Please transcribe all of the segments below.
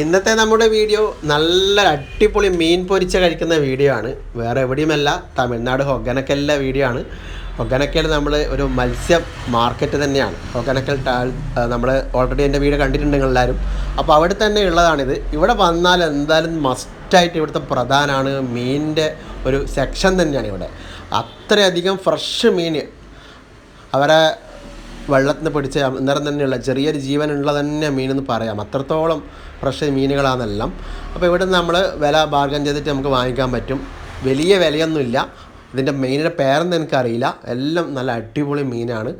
ഇന്നത്തെ നമ്മുടെ വീഡിയോ നല്ല അടിപൊളി മീൻ പൊരിച്ച കഴിക്കുന്ന വീഡിയോ ആണ്. വേറെ എവിടെയുമല്ല തമിഴ്നാട് ഹൊഗനക്കലിലെ വീഡിയോ ആണ്. ഹൊഗനക്കൽ നമ്മൾ ഒരു മത്സ്യ മാർക്കറ്റ് തന്നെയാണ്. ഹൊഗനക്കൽ ടാൽ നമ്മൾ ഓൾറെഡി എന്റെ വീട് കണ്ടിട്ടുണ്ട് എല്ലാവരും അപ്പോൾ അവിടെ തന്നെ ഉള്ളതാണിത്. ഇവിടെ വന്നാൽ എന്തായാലും മസ്റ്റായിട്ട് ഇവിടുത്തെ പ്രധാനമാണ് മീനിന്റെ ഒരു സെക്ഷൻ തന്നെയാണ് ഇവിടെ. അത്രയധികം ഫ്രഷ് മീൻ അവരെ വെള്ളത്തിൽ നിന്ന് പിടിച്ച അന്നേരം തന്നെയുള്ള ചെറിയൊരു ജീവനുള്ള തന്നെ മീനെന്ന് പറയാം. അത്രത്തോളം ഫ്രഷ് മീനുകളാണെല്ലാം അപ്പോൾ ഇവിടെ നമ്മൾ വില ബാർഗൻ ചെയ്തിട്ട് നമുക്ക് വാങ്ങിക്കാൻ പറ്റും. വലിയ വിലയൊന്നുമില്ല. ഇതിന്റെ മീനിന്റെ പേരൊന്നും എനിക്കറിയില്ല. എല്ലാം നല്ല അടിപൊളി മീനാണ്.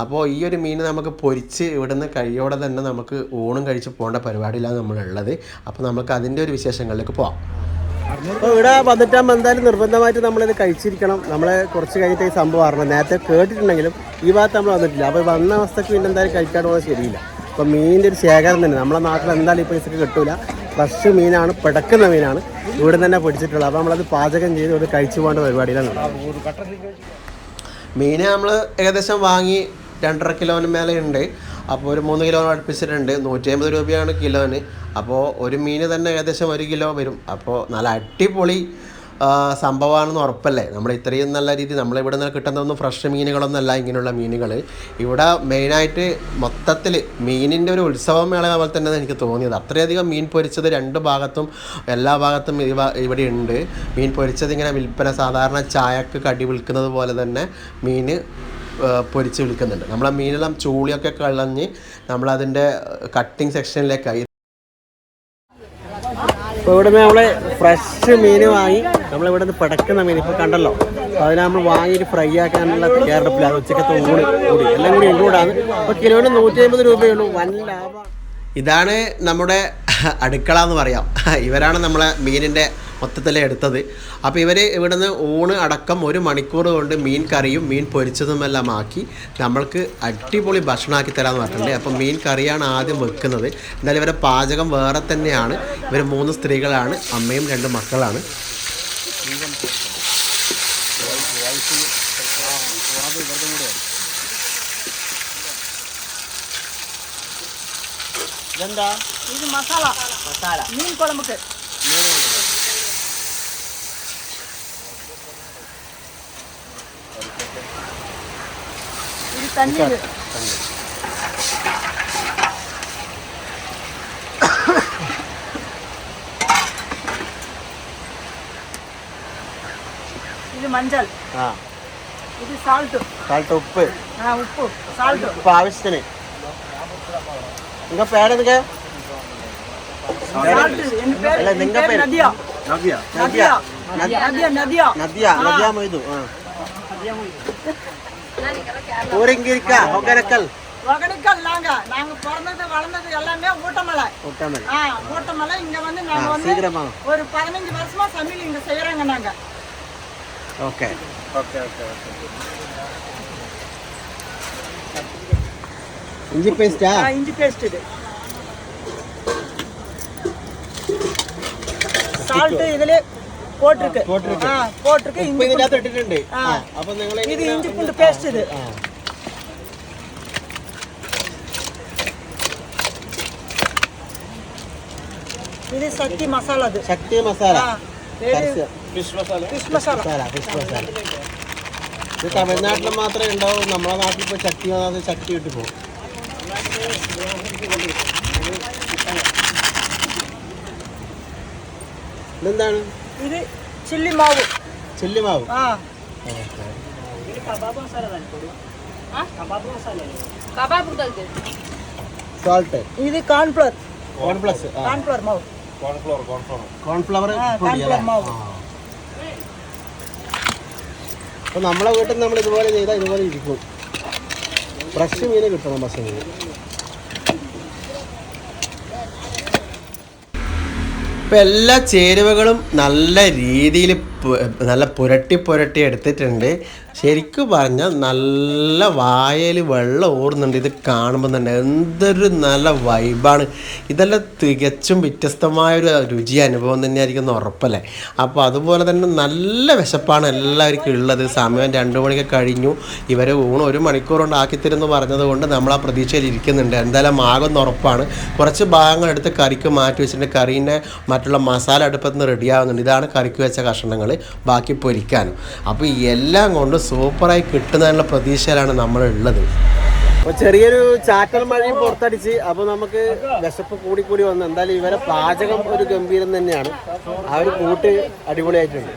അപ്പോൾ ഈ ഒരു മീൻ നമുക്ക് പൊരിച്ച് ഇവിടുന്ന് കഴിയോടെ തന്നെ നമുക്ക് ഊണും കഴിച്ച് പോകേണ്ട പരിപാടിയിലാണ് നമ്മളുള്ളത്. അപ്പോൾ നമുക്ക് അതിന്റെ ഒരു വിശേഷങ്ങളിലേക്ക് പോവാം. അപ്പോൾ ഇവിടെ വന്നിട്ടാകുമ്പോൾ എന്തായാലും നിർബന്ധമായിട്ട് നമ്മളിത് കഴിച്ചിരിക്കണം. നമ്മളെ കുറച്ച് കഴിഞ്ഞിട്ട് ഈ സംഭവം അറിയണം നേരത്തെ കേട്ടിട്ടുണ്ടെങ്കിലും ഈ ഭാഗത്ത് നമ്മൾ വന്നിട്ടില്ല. അപ്പോൾ വന്ന അവസ്ഥയ്ക്ക് പിന്നെ എന്തായാലും കഴിക്കാൻ പോകുന്നത് ശരിയില്ല. അപ്പോൾ മീനിന്റെ ഒരു ശേഖരം തന്നെ. നമ്മളെ നാട്ടിൽ എന്തായാലും ഈ പൈസക്ക് കിട്ടൂല. ഫ്രഷ് മീനാണ് പിടക്കുന്ന മീനാണ് ഇവിടെ തന്നെ പിടിച്ചിട്ടുള്ളത്. അപ്പോൾ നമ്മളത് പാചകം ചെയ്ത് ഇവിടെ കഴിച്ചു പോകേണ്ട പരിപാടിയിലാണ് മീനെ നമ്മൾ ഏകദേശം വാങ്ങി രണ്ടര കിലോന് മേലെ ഉണ്ട്. അപ്പോൾ ഒരു മൂന്ന് കിലോ അടുപ്പിച്ചിട്ടുണ്ട്. നൂറ്റി അമ്പത് രൂപയാണ് കിലോന്. അപ്പോൾ ഒരു മീൻ തന്നെ ഏകദേശം ഒരു കിലോ വരും. അപ്പോൾ നല്ല അടിപൊളി സംഭവമാണെന്ന് ഉറപ്പല്ലേ? നമ്മൾ ഇത്രയും നല്ല രീതി നമ്മളിവിടെ നിന്ന് കിട്ടുന്നതൊന്നും ഫ്രഷ് മീനുകളൊന്നുമല്ല ഇങ്ങനെയുള്ള മീനുകൾ ഇവിടെ മെയിനായിട്ട് മൊത്തത്തിൽ മീനിന്റെ ഒരു ഉത്സവം മേള പോലെ തന്നെ എനിക്ക് തോന്നിയത്. അത്രയധികം മീൻ പൊരിച്ചത് രണ്ട് ഭാഗത്തും എല്ലാ ഭാഗത്തും ഇവ ഇവിടെ ഉണ്ട്. മീൻ പൊരിച്ചത് ഇങ്ങനെ വിൽപ്പന സാധാരണ ചായക്ക് കടി വിൽക്കുന്നത് പോലെ തന്നെ മീൻ പൊരിച്ച് വിൽക്കുന്നുണ്ട് ആ മീനെല്ലാം ചൂളിയൊക്കെ കളഞ്ഞ് നമ്മളതിന്റെ കട്ടിങ് സെക്ഷനിലേക്കായി ഇപ്പോൾ ഇവിടുന്ന് നമ്മൾ ഫ്രഷ് മീൻ വാങ്ങി നമ്മളിവിടെ നിന്ന് പിടക്കുന്ന മീൻ ഇപ്പോൾ കണ്ടല്ലോ. അതിനെ നമ്മൾ വാങ്ങിയിട്ട് ഫ്രൈ ആക്കാനുള്ള തയ്യാറെടുപ്പില്ല അത് ഉച്ചക്കത്തെ ഊണ് കൂടി എല്ലാം കൂടി ഇൻക്ലൂഡാണ് അപ്പോൾ കിലോന് നൂറ്റി അമ്പത് രൂപയുള്ളൂ. വൻ ലാഭം ഇതാണ് നമ്മുടെ അടുക്കള എന്ന് പറയാം. ഇവരാണ് നമ്മളെ മീനിന്റെ മൊത്തത്തിൽ എടുത്തത്. അപ്പോൾ ഇവർ ഇവിടുന്ന് ഊണ് അടക്കം ഒരു മണിക്കൂർ കൊണ്ട് മീൻ കറിയും മീൻ പൊരിച്ചതുമെല്ലാം ആക്കി നമ്മൾക്ക് അടിപൊളി ഭക്ഷണമാക്കി തരാമെന്ന് പറഞ്ഞിട്ടുണ്ട്. അപ്പോൾ മീൻ കറിയാണ് ആദ്യം വെക്കുന്നത്. എന്തായാലും ഇവരുടെ പാചകം വേറെ തന്നെയാണ്. ഇവർ മൂന്ന് സ്ത്രീകളാണ് അമ്മയും രണ്ട് മക്കളാണ്. എന്താ ഇത് മസാല. മസാല. മീൻ കുഴമ്പ് தண்ணீர் இது மஞ்சள் ആ இது சால்ட்டு സാൾട്ട് ഉപ്പ് உப்பு சால்ட்டு ഉപ്പ് ആവശ്യത്തിന് നിങ്ങൾ പേരെന്തൊക്കെ சால்ட்டு என் பேர் இல்ல, என் நீங்க பேர் பேர். Nadiya Nadia Nadiya Nadiya Nadiya Nadia Nadia Moidu ஊர் இருக்கா ஒகேனக்கல். ஒகேனக்கல் நாங்க. நாங்க பிறந்தது வளர்ந்தது எல்லாமே ஊட்டமலை. ஊட்டமலை. ஆ ஊட்டமலை. இங்க வந்து நாங்க வந்து ஒரு பதினஞ்சு வருஷமா சமையல் இங்க செய்யறாங்க நாங்க. ஓகே. ஓகே ஓகே இஞ்சி பேஸ்டா இஞ்சி பேஸ்ட் இது. சால்ட் இதுலயே போட்டிருக்கு போட்டிருக்கு. ஆ, போட்டிருக்கு ഉപ്പ് இஞ்சி ഇതിൻ്റെ பூண்டு. അകത്ത് ഇട്ടിട്ടുണ്ട് ആ. ആ, അപ്പൊ നിങ്ങൾ இது இஞ்சி பூண்டு பேஸ்ட் இது இது சக்தி மசாலா அது ശക്തി മസാല ஆ, பேரு പരസ്യം. ஃபிஷ் மசாலா മസാല ഫിഷ് മസാല ഇത് തമിഴ്നാട്ടിൽ മാത്രമേ ഉണ്ടാവൂ നമ്മളെ നാട്ടിൽ ഇപ്പോൾ ശക്തി വന്നാൽ ശക്തി കിട്ടി പോകും ഇതെന്താണ് ఇది చిల్లి మావు చిల్లి మావు కబాబ్ సాల్ట్ ఇది corn flour corn plus corn flour మావు corn flour corn flour corn flower corn flour మావు അപ്പോൾ നമ്മളെ വീട്ടിൽ നമ്മൾ ഇതുപോലെ ചെയ്താൽ ഇതുപോലെ ഇരിക്കും ഫ്രഷ് മീൻ കിട്ടണം ബസ്സിന് ഇപ്പം എല്ലാ ചേരുവകളും നല്ല രീതിയിൽ നല്ല പുരട്ടി പുരട്ടി എടുത്തിട്ടുണ്ട്. ശരിക്കും പറഞ്ഞാൽ നല്ല വായയിൽ വെള്ളം ഓർന്നുണ്ട് ഇത് കാണുമ്പോൾ തന്നെ എന്തൊരു നല്ല വൈബാണ് ഇതെല്ലാം തികച്ചും വ്യത്യസ്തമായൊരു രുചി അനുഭവം തന്നെയായിരിക്കും ഉറപ്പല്ലേ? അപ്പോൾ അതുപോലെ തന്നെ നല്ല വിശപ്പാണ് എല്ലാവർക്കും ഉള്ളത്. സമയം രണ്ട് മണിക്ക് കഴിഞ്ഞു. ഇവരെ ഊണ് ഒരു മണിക്കൂർ കൊണ്ട് പറഞ്ഞത് കൊണ്ട് നമ്മൾ ആ പ്രതീക്ഷയിൽ ഇരിക്കുന്നുണ്ട്. എന്തായാലും ആകുന്ന ഉറപ്പാണ്. കുറച്ച് ഭാഗങ്ങൾ എടുത്ത് കറിക്ക് മാറ്റി വെച്ചിട്ട് കറീന്റെ മറ്റുള്ള മസാല അടുപ്പത്ത് നിന്ന് റെഡിയാവുന്നുണ്ട് ഇതാണ് കറിക്ക് വെച്ച കഷ്ണങ്ങൾ ബാക്കി പൊരിക്കാനും. അപ്പോൾ എല്ലാം കൊണ്ട് സൂപ്പറായി കിട്ടുന്നതിനുള്ള പ്രതീക്ഷയിലാണ് നമ്മളുള്ളത്. അപ്പോൾ ചെറിയൊരു ചാറ്റൽ മഴയും പുറത്തടിച്ച് അപ്പോൾ നമുക്ക് വിശപ്പ് കൂടി കൂടി വന്ന് എന്തായാലും ഇവരെ പാചകം ഒരു ഗംഭീരം തന്നെയാണ്. ആ ഒരു കൂട്ട് അടിപൊളിയായിട്ടുണ്ട്.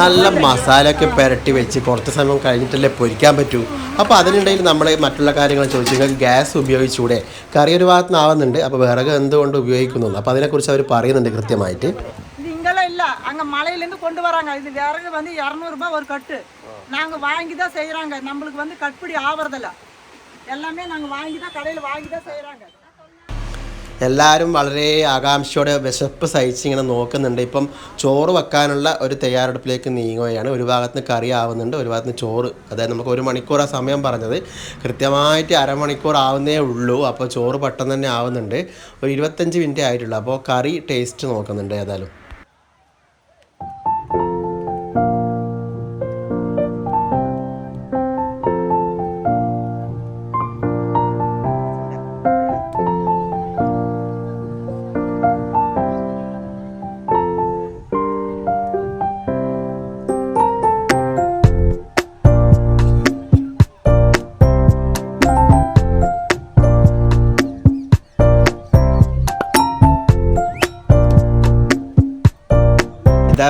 നല്ല മസാലയൊക്കെ പുരട്ടി വെച്ച് കുറച്ച് സമയം കഴിഞ്ഞിട്ടല്ലേ പൊരിക്കാൻ പറ്റൂ. അപ്പോൾ അതിനിടയിൽ നമ്മൾ മറ്റുള്ള കാര്യങ്ങൾ ചോദിച്ചാൽ ഗ്യാസ് ഉപയോഗിച്ചൂടെ? കറി ഒരു ഭാഗത്ത് ആവുന്നുണ്ട് അപ്പോൾ വിറക് എന്തുകൊണ്ട് ഉപയോഗിക്കുന്നു? അപ്പോൾ അതിനെക്കുറിച്ച് അവർ പറയുന്നുണ്ട് കൃത്യമായിട്ട്. നിങ്ങളെ ഇല്ല അങ്ങ് നിന്ന് കൊണ്ടുവരാങ്ക ഇത് വിറക് വന്ന് ഇരുന്നൂറ് രൂപ ഒരു കട്ട്. ரூபாய் ஒரு கட்டு நாங்க வாங்கி தான் செய்யறாங்க நம்மளுக்கு வந்து கட்டுப்படி ஆவறதில்ல எல்லாமே நாங்க வாங்கி தான் கடையில வாங்கி தான் செய்யறாங்க എല്ലാവരും വളരെ ആകാംക്ഷയോടെ വിശപ്പ് സഹിച്ച് ഇങ്ങനെ നോക്കുന്നുണ്ട് ഇപ്പം ചോറ് വെക്കാനുള്ള ഒരു തയ്യാറെടുപ്പിലേക്ക് നീങ്ങുകയാണ് ഒരു ഭാഗത്ത് നിന്ന് കറി ആവുന്നുണ്ട് ഒരു ഭാഗത്ത് നിന്ന് ചോറ് അതായത് നമുക്ക് ഒരു മണിക്കൂർ ആ സമയം പറഞ്ഞത് കൃത്യമായിട്ട് അരമണിക്കൂർ ആവുന്നേ ഉള്ളൂ അപ്പോൾ ചോറ് പെട്ടെന്ന് തന്നെ ആവുന്നുണ്ട് ഒരു ഇരുപത്തഞ്ച് മിനിറ്റ് ആയിട്ടുള്ളൂ അപ്പോൾ കറി ടേസ്റ്റ് നോക്കുന്നുണ്ട് ഏതായാലും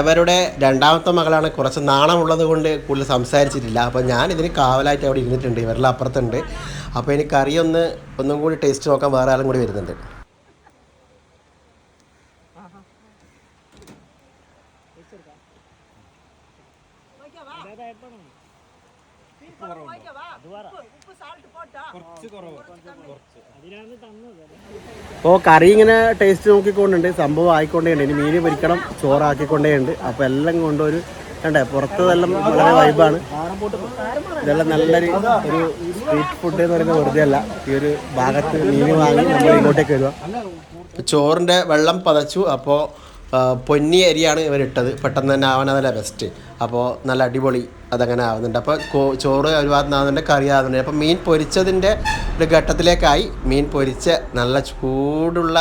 ഇതവരുടെ രണ്ടാമത്തെ മകളാണ്. കുറച്ച് നാണമുള്ളത് കൊണ്ട് കൂടുതൽ സംസാരിച്ചിട്ടില്ല. അപ്പോൾ ഞാൻ ഇതിന് കാവലായിട്ട് അവിടെ ഇരുന്നിട്ടുണ്ട്. ഇവരുടെ അപ്പുറത്തുണ്ട്. അപ്പോൾ എനിക്ക് കറിയൊന്ന് ഒന്ന് ഒന്നും കൂടി ടേസ്റ്റ് നോക്കാൻ വേറെ ആളും കൂടി വരുന്നുണ്ട്. അപ്പോൾ കറി ഇങ്ങനെ ടേസ്റ്റ് നോക്കിക്കൊണ്ടുണ്ട്. സംഭവം ആയിക്കൊണ്ടേണ്ട്. ഇനി മീൻ പൊരിക്കണം ചോറാക്കിക്കൊണ്ടേണ്ട്. അപ്പോൾ എല്ലാം കൊണ്ടൊരു കണ്ടേ? പുറത്തതെല്ലാം വളരെ വൈബാണ് ഇതെല്ലാം നല്ലൊരു ഒരു സ്ട്രീറ്റ് ഫുഡ് എന്ന് പറയുന്നത് വെറുതെ അല്ല ഈ ഒരു ഭാഗത്ത് മീൻ വാങ്ങി നമ്മൾ ഇങ്ങോട്ടേക്ക് വരുക. ചോറിന്റെ വെള്ളം പതച്ചു. അപ്പോൾ പൊന്നി അരിയാണ് ഇട്ടത് പെട്ടെന്ന് തന്നെ ആവാനതല്ല ബെസ്റ്റ് അപ്പോൾ നല്ല അടിപൊളി അതങ്ങനെ ആവുന്നുണ്ട്. അപ്പോൾ ചോറ് ഒരു ഭാഗത്ത് കറി ആവുന്നുണ്ട്. അപ്പോൾ മീൻ പൊരിച്ചതിന്റെ ഒരു ഘട്ടത്തിലേക്കായി മീൻ പൊരിച്ച് നല്ല ചൂടുള്ള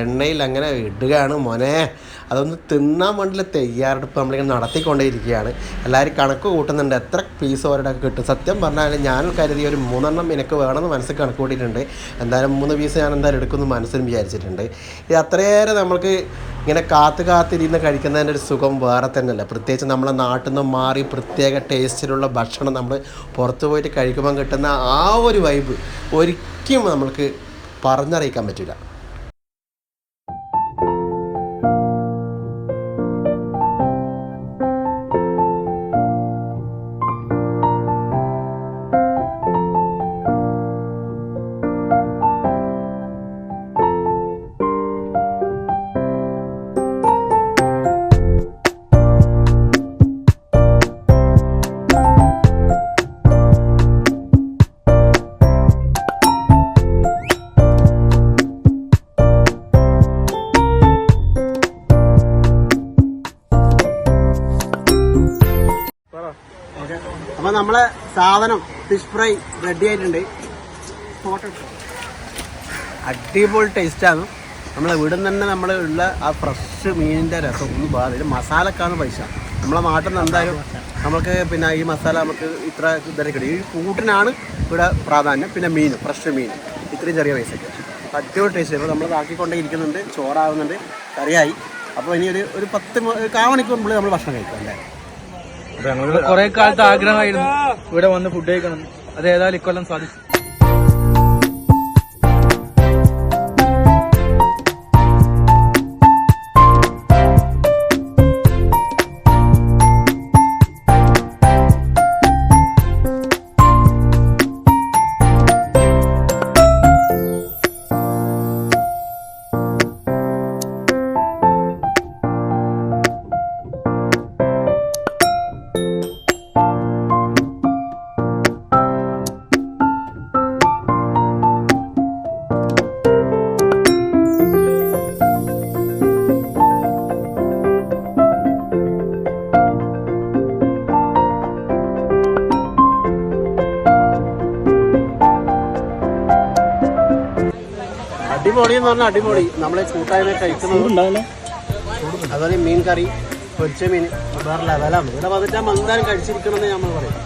എണ്ണയിൽ അങ്ങനെ ഇടുകയാണ് മോനെ. അതൊന്ന് തിന്നാൻ വേണ്ടിയുള്ള തയ്യാറെടുപ്പ് നമ്മളിങ്ങനെ നടത്തിക്കൊണ്ടേയിരിക്കുകയാണ്. എല്ലാവരും കണക്ക് കൂട്ടുന്നുണ്ട് എത്ര പീസ് അവരുടെ കിട്ടും. സത്യം പറഞ്ഞാൽ ഞാൻ കരുതി ഒരു മൂന്നെണ്ണം എനിക്ക് വേണമെന്ന് മനസ്സിൽ കണക്ക് കൂട്ടിയിട്ടുണ്ട് എന്തായാലും മൂന്ന് പീസ് ഞാൻ എന്തായാലും എടുക്കുമെന്ന് മനസ്സിലും വിചാരിച്ചിട്ടുണ്ട്. ഇത് അത്രയേറെ നമ്മൾക്ക് ഇങ്ങനെ കാത്ത് കാത്തിരുന്ന് കഴിക്കുന്നതിന്റെ ഒരു സുഖം വേറെ തന്നെയല്ല. പ്രത്യേകിച്ച് നമ്മളെ നാട്ടിൽ നിന്ന് മാറി പ്രത്യേക ടേസ്റ്റിലുള്ള ഭക്ഷണം നമ്മൾ പുറത്തു പോയിട്ട് കഴിക്കുമ്പോൾ കിട്ടുന്ന ആ ഒരു വൈബ് ഒരിക്കലും നമ്മൾക്ക് പറഞ്ഞറിയിക്കാൻ പറ്റില്ല. നമ്മളെ സാധനം ഫിഷ് ഫ്രൈ റെഡി ആയിട്ടുണ്ട്. അടിപൊളി ടേസ്റ്റാണ് നമ്മളെ ഇവിടെ തന്നെ നമ്മൾ ഉള്ള ആ ഫ്രഷ് മീനിന്റെ രസം. ഒന്നും ബാധിക്കും മസാലക്കാണ് പൈസ. നമ്മളെ നാട്ടിൽ നിന്ന് എന്തായാലും നമുക്ക് പിന്നെ ഈ മസാല നമുക്ക് ഇത്ര ഇതൊക്കെ കിട്ടും. ഈ കൂട്ടിനാണ് ഇവിടെ പ്രാധാന്യം. പിന്നെ മീൻ ഫ്രഷ് മീൻ. ഇത്രയും ചെറിയ പൈസയ്ക്ക് അടിപൊളി ടേസ്റ്റ് ഇപ്പോൾ നമ്മൾ ആക്കിക്കൊണ്ടേ ഇരിക്കുന്നുണ്ട് ചോറാവുന്നുണ്ട്. കറിയായി. അപ്പോൾ ഇനി ഒരു ഒരു പത്ത് മ- ഒരു കാ മണിക്കൂർ മുമ്പിൽ നമ്മൾ ഭക്ഷണം കഴിക്കും അല്ലേ? കുറെ കാലത്ത് ആഗ്രഹമായിരുന്നു. ഇവിടെ വന്ന് ഫുഡ് കഴിക്കണം. അത് ഏതായാലും ഇക്കൊല്ലം സാധിച്ചു. അടിപൊളി എന്ന് പറഞ്ഞാൽ അടിപൊളി. നമ്മളെ കൂട്ടായ്മ കഴിക്കുന്നത് അതുപോലെ മീൻ കറി പൊരിച്ച മീൻ വേറെ ലെവലാണ് ഇവിടെ വന്നിട്ട് എന്തായാലും കഴിച്ചിരിക്കണമെന്ന് നമ്മൾ പറയും